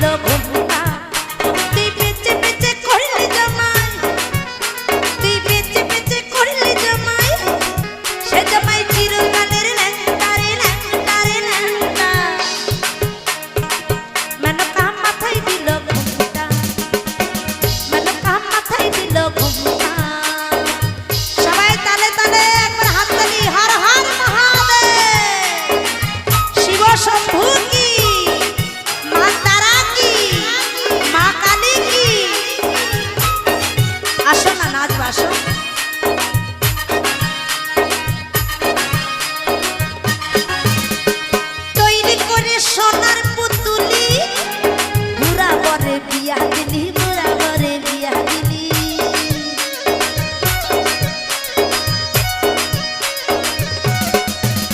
love. তৈরি করে সোনা